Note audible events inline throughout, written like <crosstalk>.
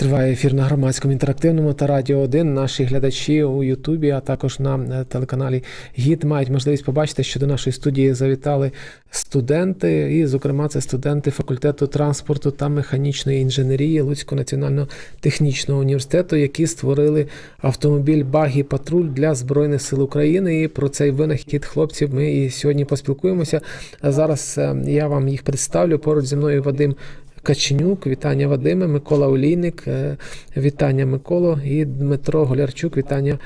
Триває ефір на громадському інтерактивному та радіо 1. Наші глядачі у Ютубі, а також на е, телеканалі ГІД мають можливість побачити, що до нашої студії завітали студенти, і, зокрема, це студенти факультету транспорту та механічної інженерії Луцького національного технічного університету, які створили автомобіль Багі Патруль для Збройних сил України. І про цей винахід хлопців ми і сьогодні поспілкуємося. Зараз е, я вам їх представлю. Поруч зі мною Вадим Каченюк, вітання Вадиме, Микола Олійник, е, вітання Миколо і Дмитро Голярчук, вітання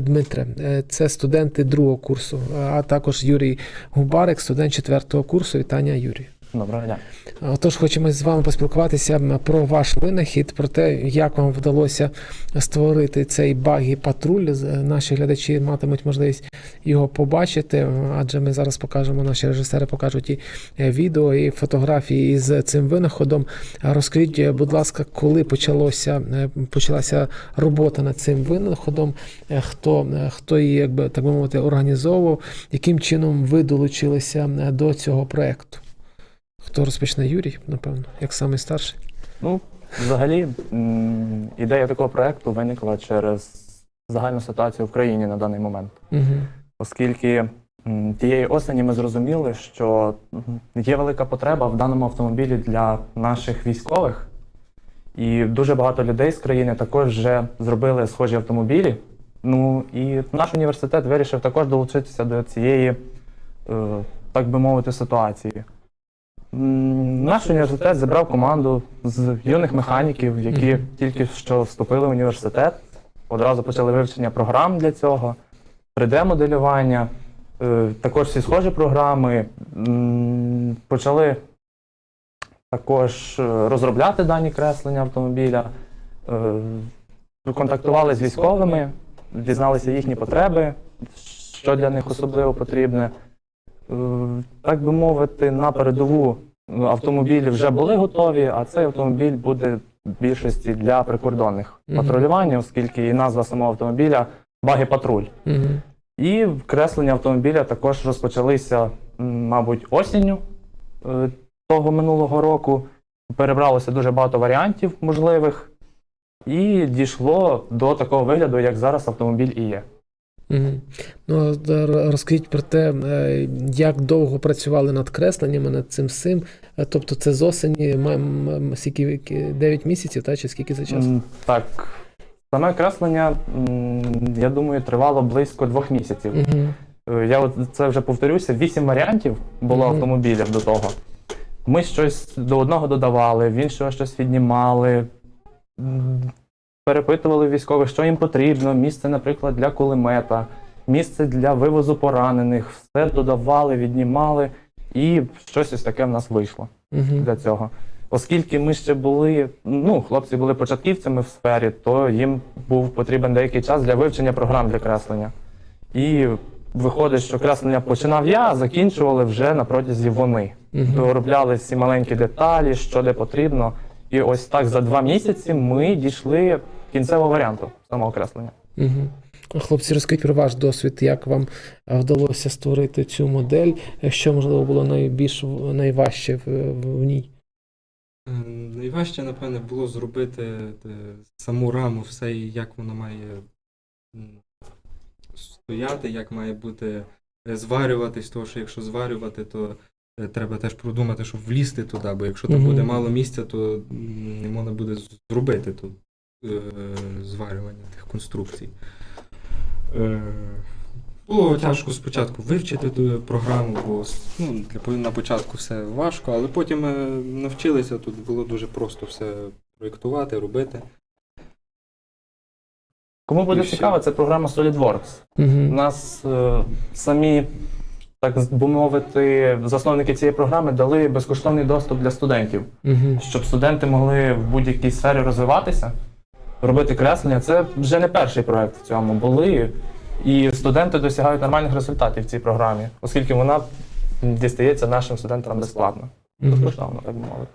Дмитре. Е, Це студенти другого курсу, а також Юрій Губарик, студент четвертого курсу. Вітання Юрій. Доброго дня. Отож, хочемо з вами поспілкуватися про ваш винахід, про те, як вам вдалося створити цей багі патруль. Наші глядачі матимуть можливість його побачити, адже ми зараз покажемо, наші режисери покажуть і е, відео, і фотографії з цим винаходом. Розкажіть, е, будь ласка, коли почалося е, почалася робота над цим винаходом, е, хто, е, хто її, якби так би мовити, організовував, яким чином ви долучилися е, до цього проекту? Хто розпочне Юрій, напевно, як самий старший. Ну, взагалі, ідея такого проекту виникла через загальну ситуацію в країні на даний момент. Угу. Оскільки тієї осені ми зрозуміли, що є велика потреба в даному автомобілі для наших військових, і дуже багато людей з країни також вже зробили схожі автомобілі. Ну і наш університет вирішив також долучитися до цієї, е, так би мовити, ситуації. Наш університет зібрав команду з юних механіків, які тільки що вступили в університет. Одразу почали вивчення програм для цього, 3D-моделювання, е, також всі схожі програми. Почали також е, розробляти дані креслення автомобіля, е, контактували з військовими, дізналися їхні потреби, що для них особливо потрібне. Е, Так би мовити, на передову автомобілі вже були готові, а цей автомобіль буде в більшості для прикордонних Мгм. патрулювання, оскільки і назва самого автомобіля баги патруль. Угу. І креслення автомобіля також розпочалися, мабуть, осінню е, того минулого року. Перебралося дуже багато варіантів можливих, і дійшло до такого вигляду, як зараз автомобіль і є. Угу. Ну, розкажіть про те, е, як довго працювали над кресленнями, над цим всім. Е, Тобто це з осені, скільки 9 місяців, та, чи скільки часу? М, Так, саме креслення, я думаю, тривало близько двох місяців. Угу. Я от це вже повторюся, вісім варіантів було Мгм. автомобілів до того. Ми щось до одного додавали, в іншого щось віднімали, перепитували військових, що їм потрібно, місце, наприклад, для кулемета, місце для вивозу поранених, все додавали, віднімали, і щось ось таке в нас вийшло Угу. для цього. Оскільки ми ще були, ну, хлопці були початківцями в сфері, то їм був потрібен деякий час для вивчення програм для креслення. І виходить, що креслення починав я, а закінчували вже на протязі вони. Угу. Доробляли всі маленькі деталі, що де потрібно. І ось так за два місяці ми дійшли кінцевого варіанту самого креслення. Угу. Хлопці, розкажіть про ваш досвід, як вам е, вдалося створити цю модель, що можливо було найбільш найважче в, в ній? Е, Найважче, напевне, було зробити е, саму раму, все, як воно має стояти, як має бути е, зварюватись, тому що якщо зварювати, то треба теж продумати, щоб влізти туди, бо якщо там Мгм. буде мало місця, то не можна буде зробити тут зварювання тих конструкцій. Е, Було тяжко спочатку вивчити програму, бо ну, для, на початку все важко, але потім ми навчилися, тут було дуже просто все проєктувати, робити. Кому буде цікаво, це програма SolidWorks. У Угу. нас е, самі, так би мовити, засновники цієї програми дали безкоштовний доступ для студентів, Угу. щоб студенти могли в будь-якій сфері розвиватися, робити креслення. Це вже не перший проект в цьому. Були. І студенти досягають нормальних результатів в цій програмі, оскільки вона дістається нашим студентам безплатно. Безкоштовно, так би мовити.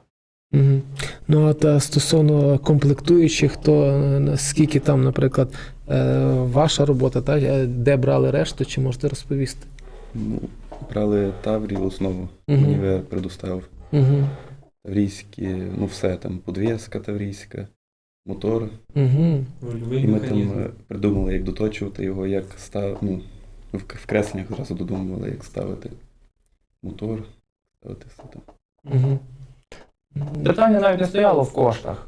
Угу. Ну а та стосовно комплектуючих, то е, наскільки там, наприклад, е, ваша робота, та, е, де брали решту, чи можете розповісти? Ну, брали Таврі в основу. Мгм. Універ предоставив. Угу. Таврійські, ну все там, подвіска таврійська, мотор. Угу. І ми там е, придумали, як доточувати його, як став, ну, в кресленнях зразу додумували, як ставити мотор, ставити все там. Угу. Питання навіть не стояло в коштах.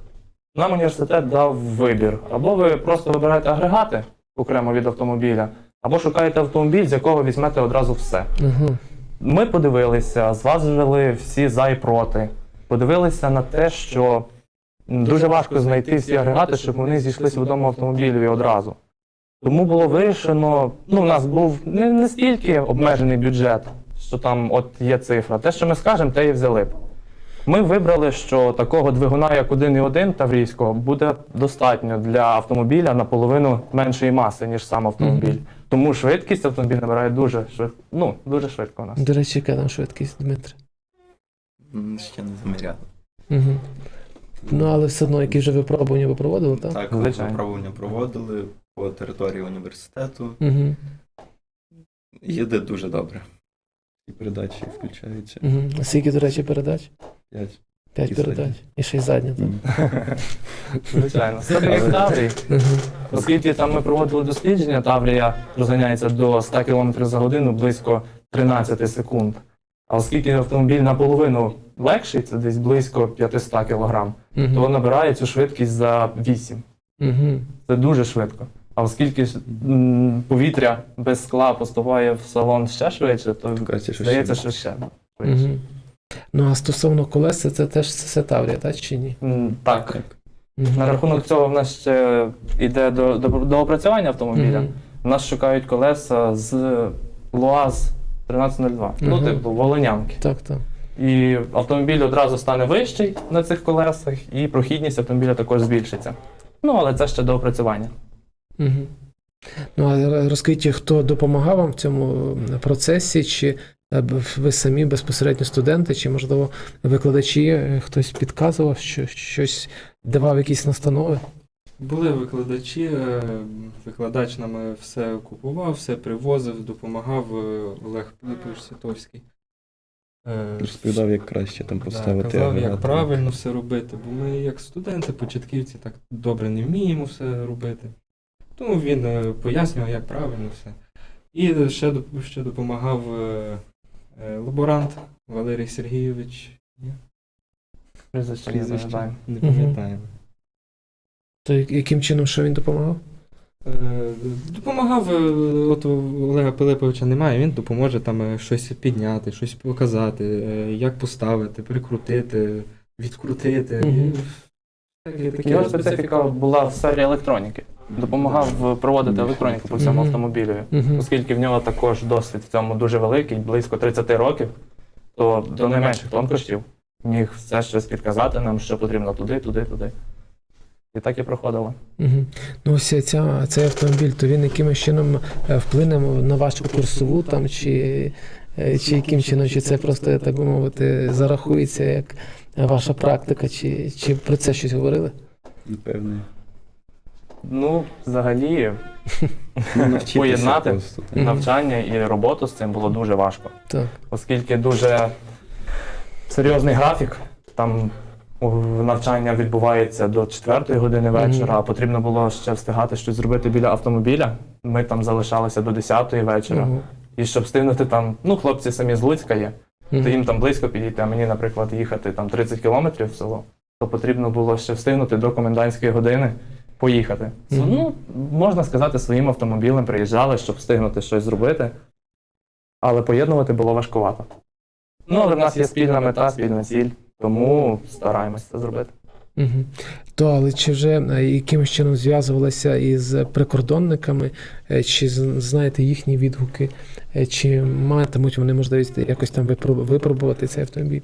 Нам університет дав вибір. Або ви просто вибираєте агрегати окремо від автомобіля, або шукаєте автомобіль, з якого візьмете одразу все. Угу. Ми подивилися, зважили всі за і проти. Подивилися на те, що дуже важко знайти всі агрегати, щоб вони зійшлися в одному автомобілі одразу. Тому було вирішено, ну, у нас був не настільки обмежений бюджет, що там от є цифра. Те, що ми скажемо, те і взяли б. Ми вибрали, що такого двигуна, як 1.1 Таврійського, буде достатньо для автомобіля наполовину меншої маси, ніж сам автомобіль. Мгм. Тому швидкість автомобіль набирає дуже швидко. Ну, дуже швидко у нас. До речі, яка там швидкість, Дмитре? Ще не заміряли. Угу. Ну, але все одно, які вже випробування ви проводили, так? Так, Звичайно. випробування проводили по території університету. Угу. Їде дуже добре. І передачі включаються. Угу. А скільки, до речі, передач? П'ять. П'ять І передач. задня. І ще й задня, так? Звичайно. Це як Таврій. Оскільки там ми проводили дослідження, Таврія розганяється до 100 км за годину близько 13 секунд. А оскільки автомобіль наполовину легший, це десь близько 500 кг, то Угу. набирає цю швидкість за 8. Угу. Це дуже швидко. А оскільки повітря без скла поступає в салон ще швидше, то що здається, ще. що ще. швидше. Угу. Ну, а стосовно колеса, це теж це Таврія, так чи ні? Так. Так. Мгм. На рахунок цього в нас ще йде до, до, до опрацювання автомобіля. Мгм. У нас шукають колеса з ЛУАЗ 1302. Ну, типу, волинянки. Так, так. І автомобіль одразу стане вищий на цих колесах, і прохідність автомобіля також збільшиться. Ну, але це ще до опрацювання. Угу. Ну, а розкажіть, хто допомагав вам в цьому процесі, чи е, ви самі безпосередньо студенти, чи, можливо, викладачі, е, хтось підказував, що щось давав якісь настанови? Були викладачі, е, викладач нам е, все купував, все привозив, допомагав е, Олег Пилипович Сітовський. Е, Розповідав, як краще там Да, поставити. казав, як правильно все робити, бо ми, як студенти, початківці, так добре не вміємо все робити. Тому він е, пояснював, як правильно все. І ще, ще допомагав е, е, лаборант Валерій Сергійович. Прізвище не пам'ятаю. не пам'ятаємо. То яким чином що він допомагав? Допомагав, е, от Олега Пилиповича немає, він допоможе там е, щось підняти, щось показати, е, як поставити, прикрутити, відкрутити. Мгм. І таке- таке. Його специфіка була в сфері електроніки. Допомагав проводити електроніку по всьому Мгм. автомобілю. Оскільки в нього також досвід в цьому дуже великий, близько 30 років, то до найменших тонкощів міг все щось підказати нам, що потрібно туди, туди, туди. І так і проходило. Угу. Ну, ось ця, цей автомобіль, то він якимось чином е, вплине на вашу курсову там, чи, е, чи яким чином, чи це просто, так би мовити, зарахується як ваша практика, чи, чи про це щось говорили? Напевне. Ну, взагалі, Поєднати. навчання і роботу з цим було дуже важко. Так. оскільки дуже серйозний графік. Там навчання відбувається до 4 години вечора, а потрібно було ще встигати щось зробити біля автомобіля. Ми там залишалися до 10 вечора. І щоб встигнути там, ну, хлопці самі з Луцька є, то їм там близько підійти, а мені, наприклад, їхати там 30 кілометрів в село, то потрібно було ще встигнути до комендантської години поїхати. Ну, можна сказати, своїм автомобілем приїжджали, щоб встигнути щось зробити, але поєднувати було важкувато. Ну, але в нас є спільна мета, спільна ціль, тому стараємося це зробити. Мгм. То, але чи вже е, якимось чином зв'язувалися із прикордонниками, е, чи знаєте їхні відгуки, е, чи матимуть вони можливість якось там випробувати цей автомобіль?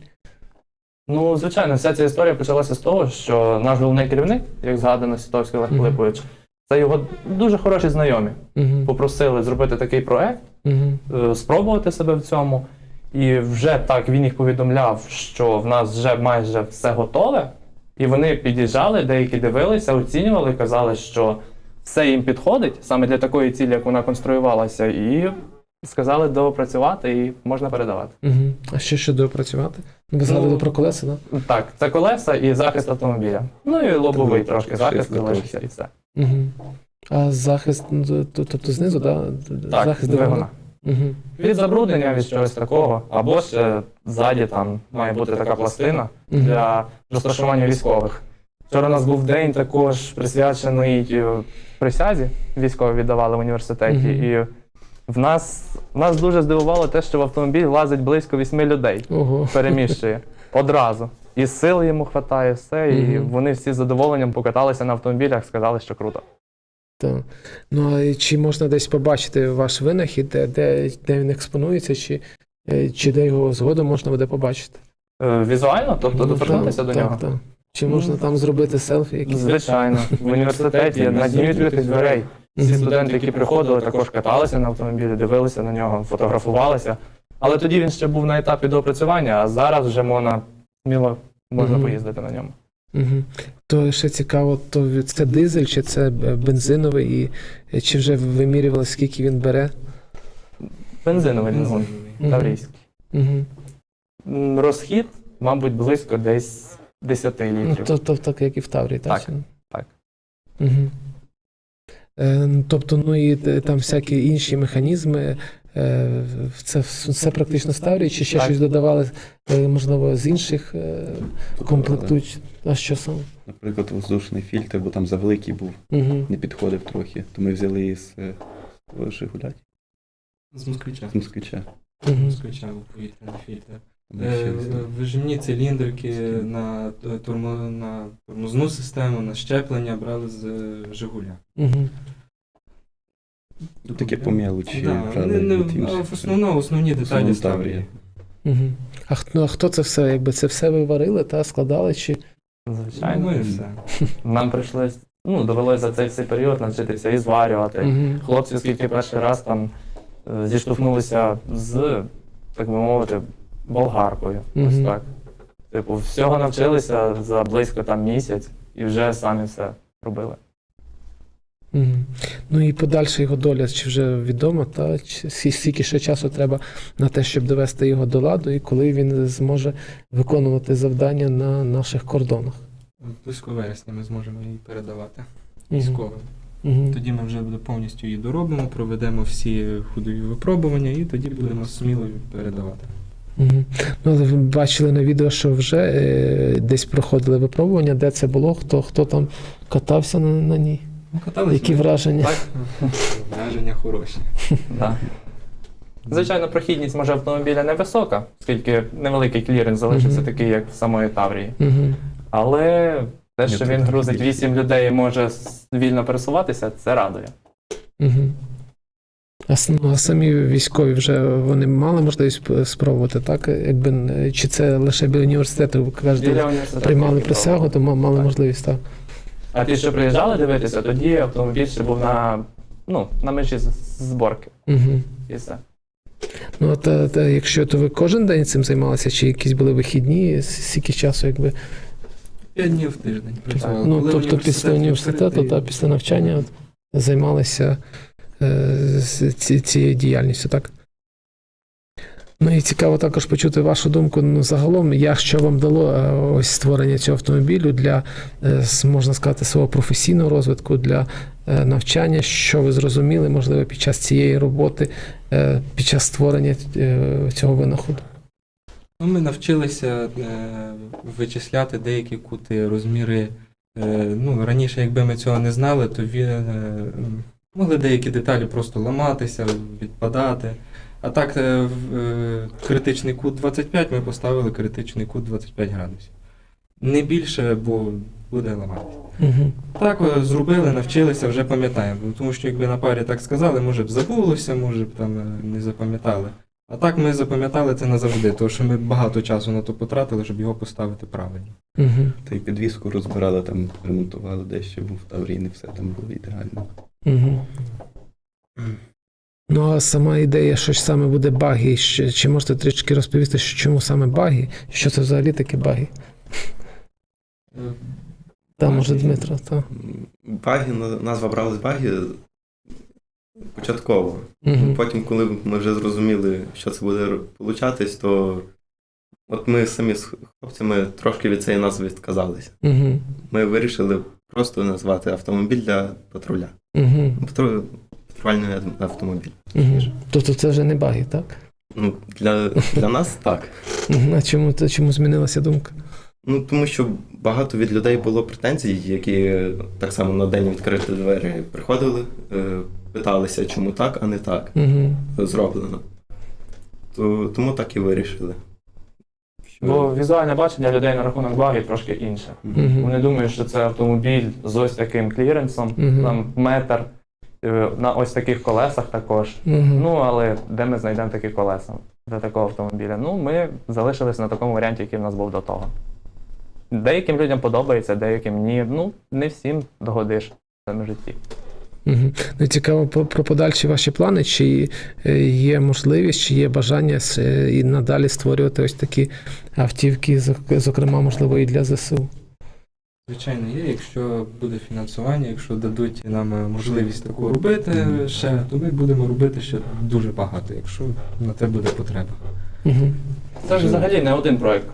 Ну, звичайно, вся ця історія почалася з того, що наш головний керівник, як згадано Сітовський Олег Мгм. Пилипович, це його дуже хороші знайомі. Угу. Попросили зробити такий проект, Угу. е, спробувати себе в цьому. І вже так він їх повідомляв, що в нас вже майже все готове. І вони під'їжджали, деякі дивилися, оцінювали, казали, що все їм підходить саме для такої цілі, як вона конструювалася. І сказали допрацювати і можна передавати. Угу. А ще що допрацювати? Ну, Ви згадували Ну, про колеса, так? Так, це колеса і захист автомобіля. Ну і лобовий трошки захист залишився і все. Угу. А захист, тобто знизу, да? Так, захист двигуна. Угу. Від забруднення, від чогось такого. Або ще ззаді там має бути така пластина для розташування військових. Вчора у нас був день також присвячений е, присязі, військові віддавали в університеті. Мгм. І в нас, нас дуже здивувало те, що в автомобіль лазить близько вісьми людей, Ого. переміщує одразу. І сил йому вистачає, все. І Мгм. вони всі з задоволенням покаталися на автомобілях, сказали, що круто. Так. Ну, а чи можна десь побачити ваш винахід, де, де, де він експонується, чи, е, чи де його згодом можна буде побачити? Е, Візуально, тобто Ну, доторкнутися до так, нього. Так. Чи можна там зробити селфі якісь? Звичайно, в університеті на дні відкритих дверей. Всі студенти, які приходили, також каталися на автомобілі, дивилися на нього, фотографувалися. Але тоді він ще був на етапі доопрацювання, а зараз вже можна сміло можна поїздити на ньому. Угу. То ще цікаво, то це дизель, чи це е, бензиновий, і е, чи вже вимірювали, скільки він бере? Бензиновий двигун, таврійський. Угу. Розхід, мабуть, близько десь 10 Ну, літрів. то, то, так, як і в Таврії, так? Так, так. Угу. Тобто, ну і там всякі інші механізми, це все практично з Таврії, чи ще Так. щось додавали, е, можливо, з інших е, комплектуючих? А що саме? Наприклад, воздушний фільтр, бо там завеликий був, Угу. не підходив трохи. То ми взяли із е, з З москвича. з москвича. Угу. Москвича у повітряний фільтр. Е. Вижимні циліндрики на, е, на тормозну систему, на щеплення брали з е, Жигуля. Угу. Ну, Таке по мелочі Да, не, не, в основному основні деталі ставлять. Угу. А, хто- а хто це все? Якби це все ви варили та складали? Чи... Звичайно. Ми все. Нам прийшлось, ну, довелося за цей всей період навчитися і зварювати. Угу. Хлопці, скільки перший раз там е, зіштовхнулися з, так би мовити, болгаркою. Ось так. Типу, всього навчилися за близько там місяць і вже самі все робили. Угу. Ну і подальша його доля, чи вже відомо, та чи скільки ще часу треба на те, щоб довести його до ладу, і коли він зможе виконувати завдання на наших кордонах. Близько вересня ми зможемо її передавати військовим. Мгм. Тоді ми вже повністю її доробимо, проведемо всі ходові випробування і тоді будемо сміло передавати. Мгм. Ну, ви бачили на відео, що вже е, десь проходили випробування, де це було, хто, хто там катався на, на ній. Ну, каталися. Які враження? Так? Враження хороші. <laughs> Да. Звичайно, прохідність може автомобіля невисока, оскільки невеликий кліренс залишився такий, як в самої Таврії. Але те, що він грузить 8 людей і може вільно пересуватися, це радує. А, ну, а самі військові вже вони мали можливість спробувати, так? Якби, е, чи це лише біля університету, ви кажете, Біля університету приймали присягу, то мали Так. можливість так. А ті, що приїжджали дивитися, тоді автомобіль ще був на, ну, на межі зборки. Угу. І все. Ну, та, та, якщо то ви кожен день цим займалися, чи якісь були вихідні, скільки часу, якби. П'ять днів в тиждень працювали. Ну, Коли тобто після університету та після навчання от, займалися е, цією діяльністю, так? Ну і цікаво також почути вашу думку. Ну, загалом, як що вам дало е, ось створення цього автомобілю для, е, можна сказати, свого професійного розвитку, для е, навчання, що ви зрозуміли, можливо, під час цієї роботи, під час створення цього винаходу. Ну, ми навчилися вичисляти деякі кути, розміри. Ну, раніше, якби ми цього не знали, то він, могли деякі деталі просто ламатися, відпадати. А так, е, е, критичний кут 25 ми поставили критичний кут 25 градусів. Не більше, бо буде ламатися. Угу. Так е, зробили, навчилися, вже пам'ятаємо. Ну, Тому що якби на парі так сказали, може б забулося, може б там е, не запам'ятали. А так ми запам'ятали це назавжди, тому що ми багато часу на то потратили, щоб його поставити правильно. Угу. Та й підвіску розбирали, там ремонтували дещо, бо в Таврії не все там було ідеально. Угу. Ну, а сама ідея, що ж саме буде баги, ще- чи можете трішки розповісти, що чому саме баги? Що це взагалі таке баги? Та, може, Дмитро, та. Баги, на- назва брали з баги Початково. Мгм. Потім, коли ми вже зрозуміли, що це буде получатись, то от ми самі з хлопцями трошки від цієї назви відказалися. Мгм. Ми вирішили просто назвати автомобіль для патруля. Патруль, патрульний автомобіль. Мгм. Тобто це вже не баги, так? Ну, для, для нас <laughs> так. А чому, то чому змінилася думка? Ну, тому що багато від людей було претензій, які так само на день відкрити двері приходили, е, питалися, чому так, а не так Мгм. зроблено. То, тому так і вирішили. Бо візуальне бачення людей на рахунок баги трошки інше. Мгм. Вони думають, що це автомобіль з ось таким кліренсом, Мгм. там метр, на ось таких колесах також. Мгм. Ну, але де ми знайдемо такі колеса для такого автомобіля? Ну, ми залишились на такому варіанті, який в нас був до того. Деяким людям подобається, деяким ні. Ну, не всім догодиш в цьому житті. Ну, цікаво про, про подальші ваші плани, чи е, є можливість, чи є бажання е, і надалі створювати ось такі автівки, зокрема, можливо, і для ЗСУ. Звичайно, є. Якщо буде фінансування, якщо дадуть нам е, можливість таку робити ще, то ми будемо робити ще дуже багато, якщо на те буде потреба. Мгм. Це ж взагалі не один проект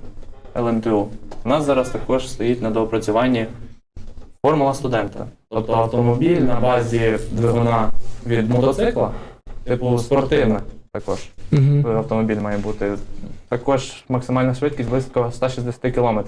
ЛНТУ. У нас зараз також стоїть на доопрацюванні формула студента. Тобто автомобіль на базі двигуна від мотоцикла, типу спортивна також. Мгм. автомобіль має бути. Також максимальна швидкість близько 160 км.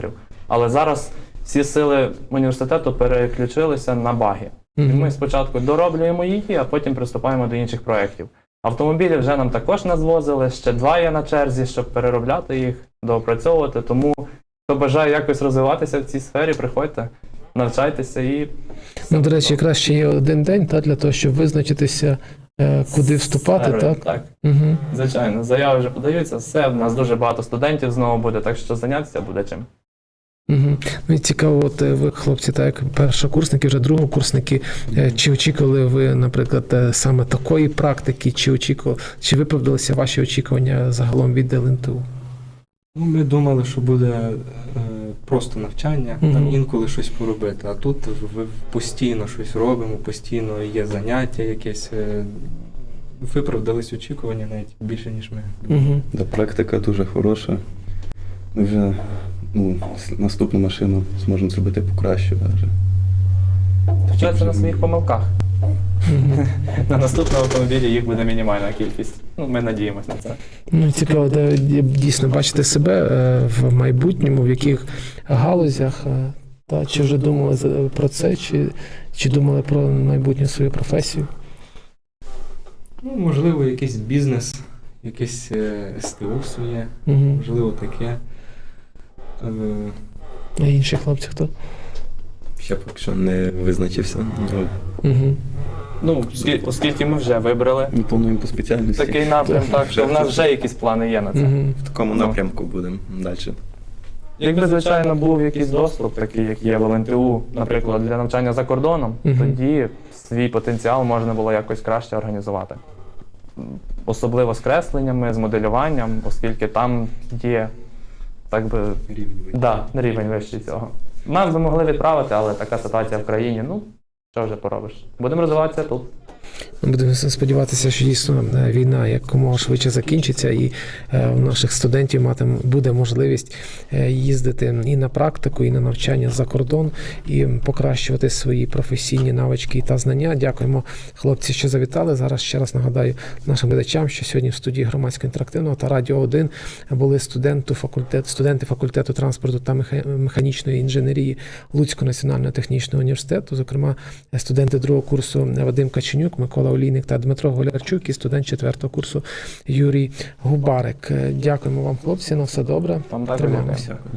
Але зараз всі сили університету переключилися на баги. І ми спочатку дороблюємо її, а потім приступаємо до інших проєктів. Автомобілі вже нам також назвозили, ще два є на черзі, щоб переробляти їх, доопрацьовувати. Тому хто бажає якось розвиватися в цій сфері, приходьте, навчайтеся і. Ну, до речі, якраз ще є один день та, для того, щоб визначитися, е, куди вступати, Сфери, так? Так, Угу. звичайно, заяви вже подаються, все. В нас дуже багато студентів знову буде, так що зайнятися буде чим. Угу. Ну і цікаво, от е, ви, хлопці, так як першокурсники, вже другокурсники, е, чи очікували ви, наприклад, е, саме такої практики, чи очікували, чи виправдалися ваші очікування загалом від ЛНТУ? Ну, ми думали, що буде е, просто навчання, Мгм. там інколи щось поробити, а тут ви постійно щось робимо, постійно є заняття якесь. Е, виправдались очікування навіть більше, ніж ми. Угу. Да, практика дуже хороша. Ми вже ну, наступну машину зможемо зробити покраще. Даже. Вчаться на своїх помилках. На наступному автомобілі їх буде мінімальна кількість. Ну, ми надіємося на це. Ну, цікаво, де дійсно бачите себе е, в майбутньому, в яких галузях, е, та чи вже думали про це, чи, чи думали про майбутню свою професію? Ну, можливо, якийсь бізнес, якесь е, СТО своє, Угу. можливо, таке. Е, А інші хлопці хто? Ще поки що не визначився. Ну, Угу. Ну, скі- оскільки ми вже вибрали Ми плануємо по спеціальності. такий напрям, так що в нас вже якісь плани є на це. Угу. в такому Ну. напрямку будемо далі. Якби, звичайно, був якийсь доступ, такий, як є в ЛНТУ, наприклад, для навчання за кордоном, Мгм. тоді свій потенціал можна було якось краще організувати. Особливо з кресленнями, з моделюванням, оскільки там є так би Рівень да, рівень вищий цього. Нас би могли відправити, але така ситуація в країні. Ну, що вже поробиш? Будемо розвиватися тут. Будемо сподіватися, що дійсно е, війна якомога швидше закінчиться, і е, у наших студентів мати буде можливість е, їздити і на практику, і на навчання за кордон, і покращувати свої професійні навички та знання. Дякуємо, хлопці, що завітали. Зараз ще раз нагадаю нашим глядачам, що сьогодні в студії громадського інтерактивного та радіо 1 були студенти факультету, студенти факультету транспорту та механічної інженерії Луцького національного технічного університету, зокрема студенти другого курсу Вадим Каченюк, Микола Олійник та Дмитро Голярчук і студент четвертого курсу Юрій Губарик. Дякуємо вам, хлопці, на все добре. Тримаємося.